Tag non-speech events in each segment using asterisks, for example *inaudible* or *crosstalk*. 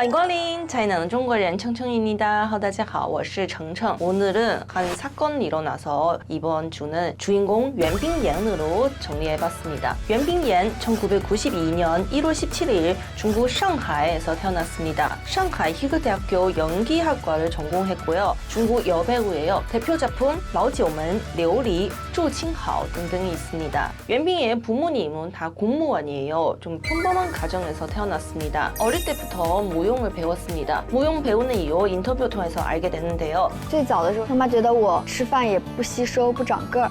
欢迎光临 차이나는 중국인 청청입니다. 大家好, 我是 청청. 오늘은 한 사건이 일어나서 이번 주는 주인공袁冰妍으로 정리해봤습니다.袁冰妍 1992년 1월 17일 중국 상하이에서 태어났습니다. 상하이 희그대학교 연기학과를 전공했고요. 중국 여배우예요. 대표 작품 라오지오문, 려리, 조칭하오 등등이 있습니다.袁冰妍 부모님은 다 공무원이에요. 좀 평범한 가정에서 태어났습니다. 어릴 때부터 무용을 배웠습니다. 무용 배우는 이유 인터뷰 통해서 알게 됐는데요. 最早的时候，他妈觉得我吃饭也不吸收、不长个儿。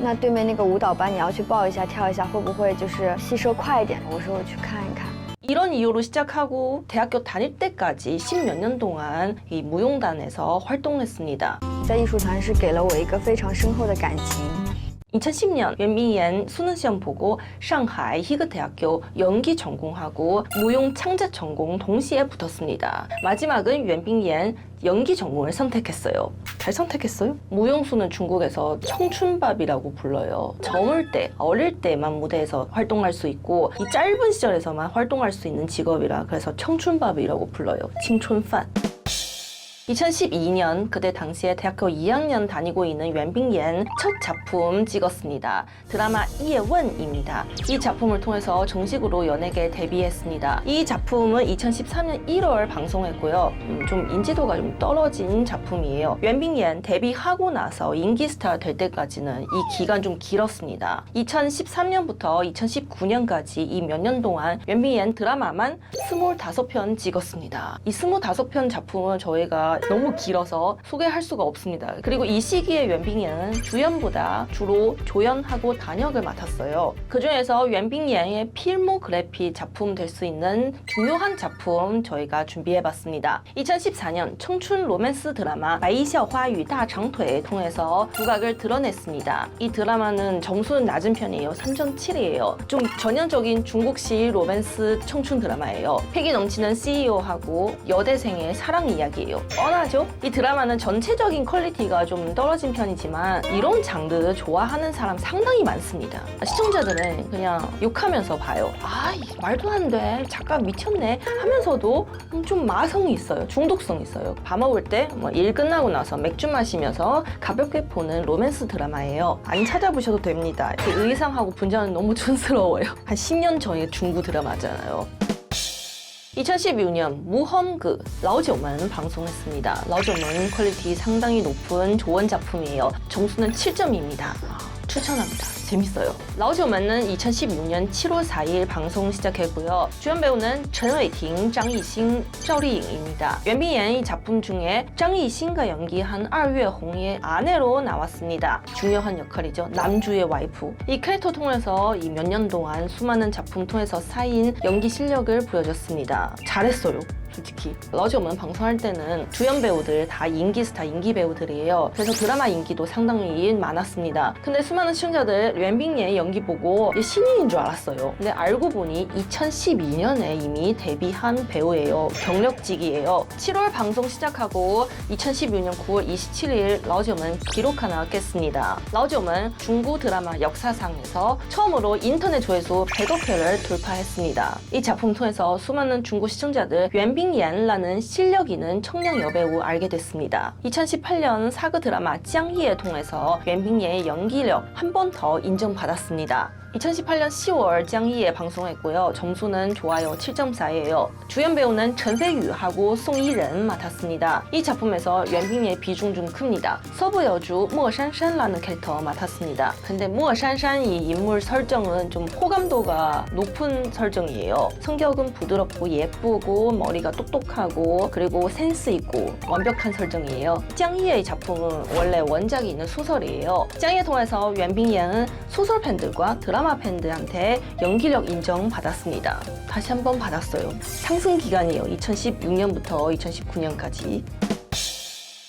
那对面那个舞蹈班，你要去报一下、跳一下，会不会就是吸收快一点？我说我去看一看。 이런 이유로 시작하고 대학교 다닐 때까지 십몇 년 동안 이 무용단에서 활동했습니다. 在艺术团是给了我一个非常深厚的感情。 2010년袁冰妍 수능 시험 보고 상하이 희그대학교 연기 전공하고 무용 창작 전공 동시에 붙었습니다. 마지막은袁冰妍 연기 전공을 선택했어요. 잘 선택했어요? 무용수는 중국에서 청춘밥이라고 불러요. 젊을 때, 어릴 때만 무대에서 활동할 수 있고 이 짧은 시절에서만 활동할 수 있는 직업이라 그래서 청춘밥이라고 불러요. 칭춘판. 2012년 그때 당시에 대학교 2학년 다니고 있는袁冰妍 첫 작품 찍었습니다. 드라마 이예원입니다. 이 작품을 통해서 정식으로 연예계에 데뷔했습니다. 이 작품은 2013년 1월 방송했고요. 음, 좀 인지도가 좀 떨어진 작품이에요.袁冰妍 데뷔하고 나서 인기 스타 될 때까지는 이 기간 좀 길었습니다. 2013년부터 2019년까지 이 몇 년 동안袁冰妍 드라마만 25편 찍었습니다. 이 25편 작품은 저희가 너무 길어서 소개할 수가 없습니다. 그리고 이 시기에 웬빙양은 주연보다 주로 조연하고 단역을 맡았어요. 그 중에서 웬빙양의 필모그래피 작품 될 수 있는 중요한 작품 저희가 준비해봤습니다. 2014년 청춘 로맨스 드라마 마이샤화유 다장腿 통해서 두각을 드러냈습니다. 이 드라마는 점수는 낮은 편이에요. 3.7이에요. 좀 전형적인 중국식 로맨스 청춘 드라마예요. 패기 넘치는 CEO하고 여대생의 사랑 이야기예요. 뻔하죠? 이 드라마는 전체적인 퀄리티가 좀 떨어진 편이지만 이런 장르 좋아하는 사람 상당히 많습니다. 시청자들은 그냥 욕하면서 봐요. 아, 이 말도 안 돼. 작가 미쳤네. 하면서도 음, 좀 마성이 있어요. 중독성 있어요. 밥 먹을 때 뭐 일 끝나고 나서 맥주 마시면서 가볍게 보는 로맨스 드라마예요. 안 찾아보셔도 됩니다. 그 의상하고 분장은 너무 *laughs* 촌스러워요. 한 10년 전의 중국 드라마잖아요. 2016년 무험그 라오지오만 방송했습니다. 라오지오만 퀄리티 상당히 높은 좋은 작품이에요. 점수는 7점입니다. 추천합니다. 재밌어요. 라오지오만은 2016년 7월 4일 방송 시작했고요. 주연 배우는陈伟霆, 장이신,赵丽颖입니다.袁冰妍 이 작품 중에 장이신과 연기한 二月홍의 아내로 나왔습니다. 중요한 역할이죠. 남주의 와이프. 이 캐릭터 통해서 이 몇 년 동안 수많은 작품 통해서 쌓인 연기 실력을 보여줬습니다. 잘했어요. 솔직히. 러지오만 방송할 때는 주연 배우들 다 인기 스타 인기 배우들이에요. 그래서 드라마 인기도 상당히 많았습니다. 근데 수많은 시청자들 류엔빙의 연기 보고 얘 신인인 줄 알았어요. 근데 알고 보니 2012년에 이미 데뷔한 배우예요. 경력직이에요. 7월 방송 시작하고 2016년 9월 27일 러지오만 기록 하나 깼습니다. 러지오만 중국 드라마 역사상에서 처음으로 인터넷 조회수 100억 회를 돌파했습니다. 이 작품 통해서 수많은 중국 시청자들 袁빙 빙얀라는 실력 있는 청량 여배우 알게 됐습니다. 2018년 사그 드라마 짱이에 통해서 옌빙예의 연기력 한 번 더 인정받았습니다. 2018년 10월 짱이에 방송했고요. 점수는 좋아요 7.4예요. 주연 배우는 전세유하고 송이렌 맡았습니다. 이 작품에서 옌빙의 비중 좀 큽니다. 서부 여주 무어산산라는 캐릭터 맡았습니다. 근데 무어산산이 인물 설정은 좀 호감도가 높은 설정이에요. 성격은 부드럽고 예쁘고 머리가 똑똑하고 그리고 센스 있고 완벽한 설정이에요. 짱이의 작품은 원래 원작이 있는 소설이에요. 짱이에 통해서 袁빙양은 소설 팬들과 드라마 팬들한테 연기력 인정받았습니다. 다시 한번 받았어요. 상승 기간이에요. 2016년부터 2019년까지.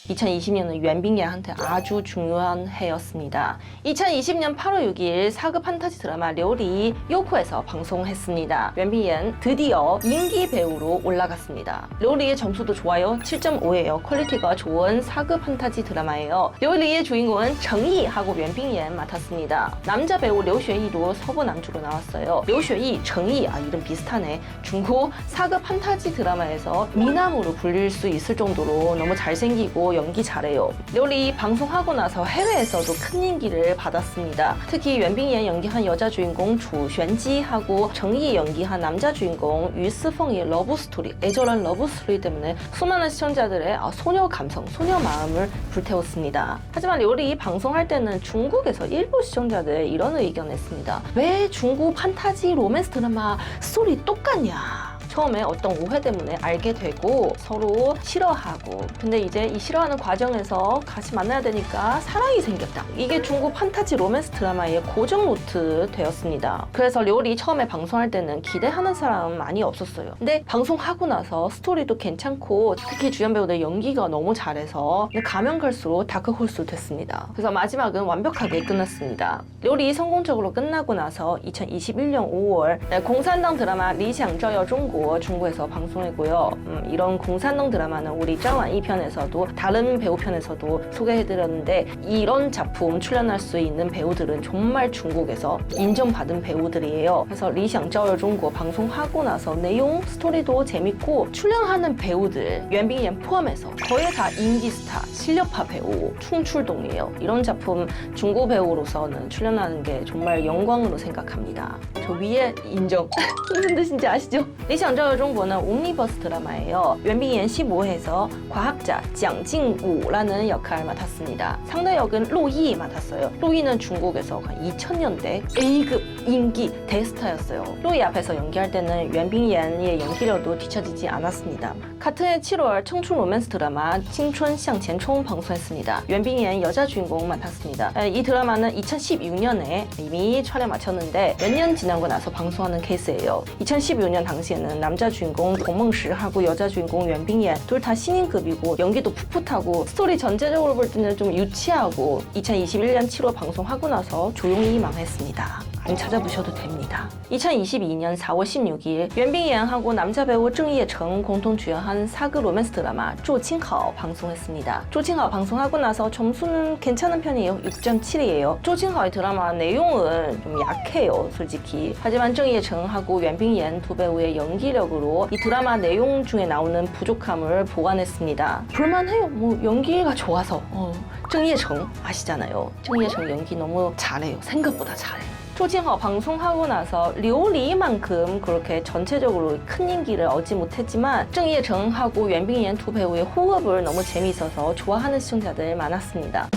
2020년은袁冰妍한테 아주 중요한 해였습니다. 2020년 8월 6일 사극 판타지 드라마 려리 요코에서 방송했습니다.袁冰妍 드디어 인기 배우로 올라갔습니다. 려리의 점수도 좋아요. 7.5예요. 퀄리티가 좋은 사극 판타지 드라마예요. 려리의 주인공은 정희하고袁冰妍 맡았습니다. 남자 배우 려쉐이도 서부 남주로 나왔어요. 려쉐이, 정희 아 이름 비슷하네. 중국 사극 판타지 드라마에서 미남으로 불릴 수 있을 정도로 너무 잘생기고 연기 잘해요. 원래 이 방송하고 나서 해외에서도 큰 인기를 받았습니다. 특히 연빙이 연기한 여자 주인공 조玄지하고 정희 연기한 남자 주인공 유스펑의 러브스토리, 애절한 러브스토리 때문에 수많은 시청자들의 아, 소녀 감성, 소녀 마음을 불태웠습니다. 하지만 요리 이 방송할 때는 중국에서 일부 시청자들 이런 의견을 했습니다. 왜 중국 판타지 로맨스 드라마 스토리 똑같냐? 처음에 어떤 오해 때문에 알게 되고 서로 싫어하고 근데 이제 이 싫어하는 과정에서 같이 만나야 되니까 사랑이 생겼다. 이게 중국 판타지 로맨스 드라마의 고정 노트 되었습니다. 그래서 료리 처음에 방송할 때는 기대하는 사람 많이 없었어요. 근데 방송하고 나서 스토리도 괜찮고 특히 주연 배우들 연기가 너무 잘해서 가면 갈수록 다크홀스 됐습니다. 그래서 마지막은 완벽하게 끝났습니다. 료리 성공적으로 끝나고 나서 2021년 5월 공산당 드라마 리샹저여 중국 뭐 중구에서 방송했고요. 음, 이런 공산동 드라마는 우리 짱완 2편에서도 다른 배우 편에서도 소개해드렸는데 이런 작품 출연할 수 있는 배우들은 정말 중국에서 인정받은 배우들이에요. 그래서 리샹저울 중국 방송하고 나서 내용 스토리도 재밌고 출연하는 배우들 연빙연 포함해서 거의 다 인기 스타 실력파 배우 충출동이에요. 이런 작품 중고 배우로서는 출연하는 게 정말 영광으로 생각합니다. 저 위에 인정 *laughs* 무슨 뜻인지 아시죠? 리샹 전적으로 정보는 옴니버스 드라마예요. 웬빙연 15회에서 과학자 장진우라는 역할을 맡았습니다. 상대 역은 로이 맡았어요. 로이는 중국에서 한 2000년대 A급 인기 대스타였어요. 로이 앞에서 연기할 때는 웬빙연의 연기력도 뒤처지지 않았습니다. 같은 해 7월 청춘 로맨스 드라마 칭춘 샹前총 방송했습니다. 웬빙연 여자 주인공 맡았습니다. 이 드라마는 2016년에 이미 촬영 마쳤는데 몇 년 지나고 나서 방송하는 케이스예요. 2016년 당시에는 남자 주인공 동몽시 하고 여자 주인공袁빙예 둘 다 신인급이고 연기도 풋풋하고 스토리 전체적으로 볼 때는 좀 유치하고 2021년 7월 방송하고 나서 조용히 망했습니다. 안 찾아보셔도 됩니다. 2022년 4월 16일袁冰妍하고 남자 배우郑业成공동 주연한 사극 로맨스 드라마 周青好 방송했습니다. 周青好 방송하고 나서 점수는 괜찮은 편이에요. 6.7이에요. 周青好의 드라마 내용은 좀 약해요, 솔직히. 하지만郑业成하고袁冰妍 두 배우의 연기력으로 이 드라마 내용 중에 나오는 부족함을 보완했습니다. 볼만해요. 뭐 연기가 좋아서. 어, 郑业成 아시잖아요. 郑业成 연기 너무 잘해요. 생각보다 잘해요. 초징어 방송하고 나서 리오리만큼 그렇게 전체적으로 큰 인기를 얻지 못했지만 정예정하고 袁빙옌두 배우의 호흡을 너무 재미있어서 좋아하는 시청자들 많았습니다.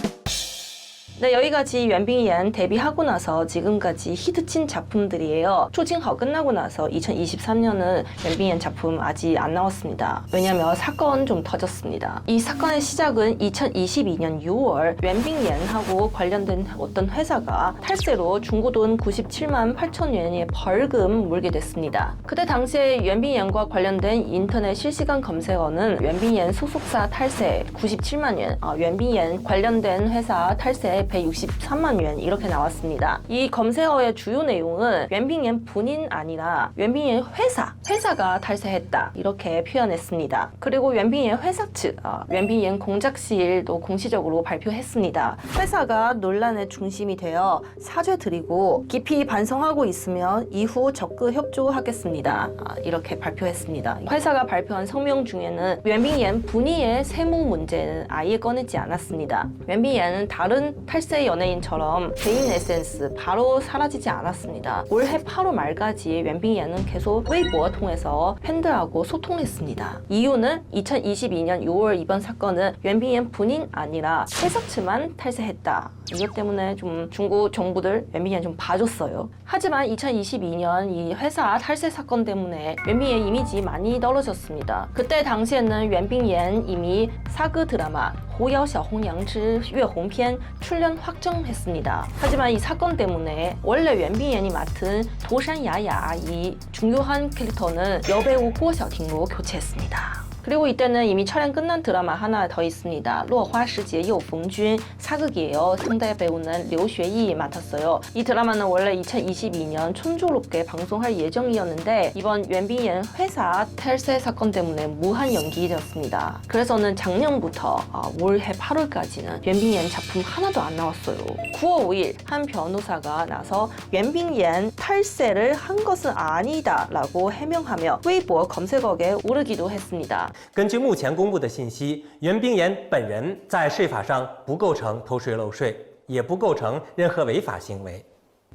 네, 여기까지 연빙이안 데뷔하고 나서 지금까지 히트친 작품들이에요. 초징허 끝나고 나서 2023년은 연빙이안 작품 아직 안 나왔습니다. 왜냐면 사건 좀 터졌습니다. 이 사건의 시작은 2022년 6월 연빙이안하고 관련된 어떤 회사가 탈세로 중고돈 97만 8천 위안의 벌금 물게 됐습니다. 그때 당시에 연빙이안과 관련된 인터넷 실시간 검색어는 연빙이안 소속사 탈세 97만 위안, 아, 연빙이안 관련된 회사 탈세 163만 위안 이렇게 나왔습니다. 이 검색어의 주요 내용은 웬빙엔 본인 아니라 웬빙의 회사, 회사가 탈세했다 이렇게 표현했습니다. 그리고 웬빙의 회사 측, 어, 웬빙엔 공작실도 공시적으로 발표했습니다. 회사가 논란의 중심이 되어 사죄드리고 깊이 반성하고 있으면 이후 적극 협조하겠습니다. 아, 이렇게 발표했습니다. 회사가 발표한 성명 중에는 웬빙엔 분이의 세무 문제는 아예 꺼내지 않았습니다. 웬빙엔은 다른 탈 8세 연예인처럼 개인 에센스 바로 사라지지 않았습니다. 올해 8월 말까지 웬빙이는 계속 웨이보와 통해서 팬들하고 소통했습니다. 이유는 2022년 6월 이번 사건은 웬빙이 본인 아니라 회사측만 탈세했다. 이것 때문에 좀 중국 정부들 웬빙이 좀 봐줬어요. 하지만 2022년 이 회사 탈세 사건 때문에 웬빙의 이미지 많이 떨어졌습니다. 그때 당시에는 웬빙옌 이미 사그 드라마 狐妖小红娘之月红篇 출연 확정했습니다. 하지만 이 사건 때문에 원래袁冰妍이 맡은 도산 야야 이 중요한 캐릭터는 여배우 郭晓婷로 교체했습니다. 그리고 이때는 이미 촬영 끝난 드라마 하나 더 있습니다. 落花时节又逢君 사극이에요. 상대 배우는 류xueyi 맡았어요. 이 드라마는 원래 2022년 촌조롭게 방송할 예정이었는데 이번袁冰妍 회사 탈세 사건 때문에 무한 연기되었습니다. 그래서는 작년부터 아, 올해 8월까지는袁冰妍 작품 하나도 안 나왔어요. 9월 5일 한 변호사가 나서袁冰妍 탈세를 한 것은 아니다라고 해명하며 웨이보 검색어에 오르기도 했습니다. 根据目前公布的信息，袁冰妍本人在税法上不构成偷税漏税，也不构成任何违法行为。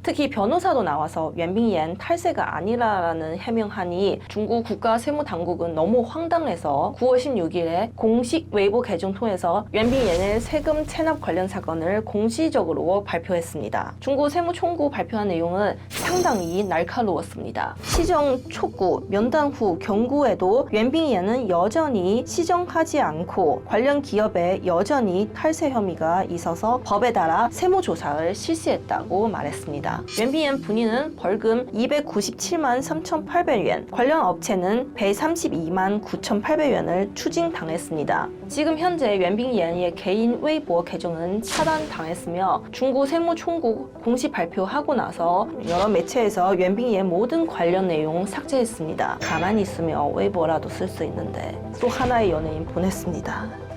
특히 변호사도 나와서 웬빙옌 탈세가 아니라는 해명하니 중국 국가 세무 당국은 너무 황당해서 9월 16일에 공식 웨이보 계정 통해서 웬빙옌의 세금 체납 관련 사건을 공시적으로 발표했습니다. 중국 세무총구 발표한 내용은 상당히 날카로웠습니다. 시정 촉구 면담 후 경고에도 웬빙옌은 여전히 시정하지 않고 관련 기업에 여전히 탈세 혐의가 있어서 법에 따라 세무조사를 실시했다고 말했습니다. 있습니다. 웬비엔 분인은 벌금 297만 3,800원, 관련 업체는 132만 9,800원을 추징당했습니다. 지금 현재 웬빙옌의 개인 웨이보 계정은 차단당했으며 중국 세무총국 공식 발표하고 나서 여러 매체에서 웬빙옌의 모든 관련 내용 삭제했습니다. 가만히 있으면 웨이보라도 쓸 수 있는데 또 하나의 연예인 보냈습니다.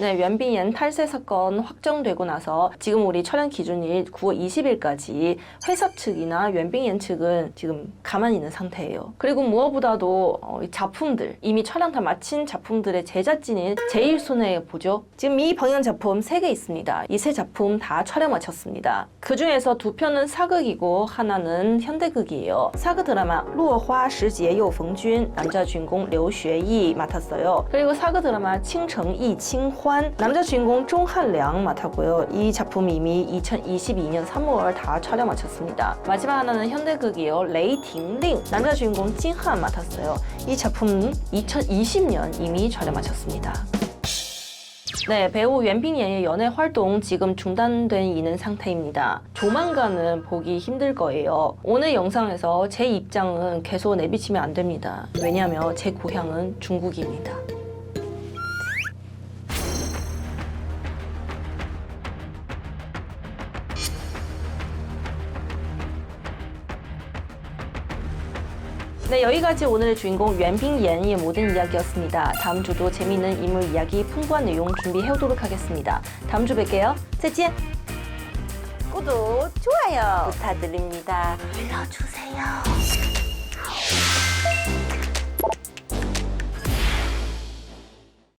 네,袁冰妍 탈세 사건 확정되고 나서 지금 우리 촬영 기준일 9월 20일까지 회사 측이나袁冰妍 측은 지금 가만히 있는 상태예요. 그리고 무엇보다도 어, 이 작품들 이미 촬영 다 마친 작품들의 제작진이 제일 손해 보죠. 지금 이 방영 작품 3개 있습니다. 이 세 작품 다 촬영 마쳤습니다. 그 중에서 두 편은 사극이고 하나는 현대극이에요. 사극 드라마 落花时节又逢君 남자 주인공 류xueyi 맡았어요. 그리고 사극 드라마 倾城忆清 환 남자 주인공 총한량 맡았고요. 이 작품 이미 2022년 3월 다 촬영 마쳤습니다. 마지막 하나는 현대극이요. 레이팅링 남자 주인공 찡한 맡았어요. 이 작품은 2020년 이미 촬영 마쳤습니다. 네, 배우 袁빈이의 연애 활동 지금 중단된 이는 상태입니다. 조만간은 보기 힘들 거예요. 오늘 영상에서 제 입장은 계속 내비치면 안 됩니다. 왜냐면 제 고향은 중국입니다. 네, 여기까지 오늘의 주인공 袁빙 옌의 모든 이야기였습니다. 다음 주도 재미있는 인물 이야기 풍부한 내용 준비해오도록 하겠습니다. 다음 주 뵐게요. 세지엔 구독, 좋아요 부탁드립니다. 눌러주세요.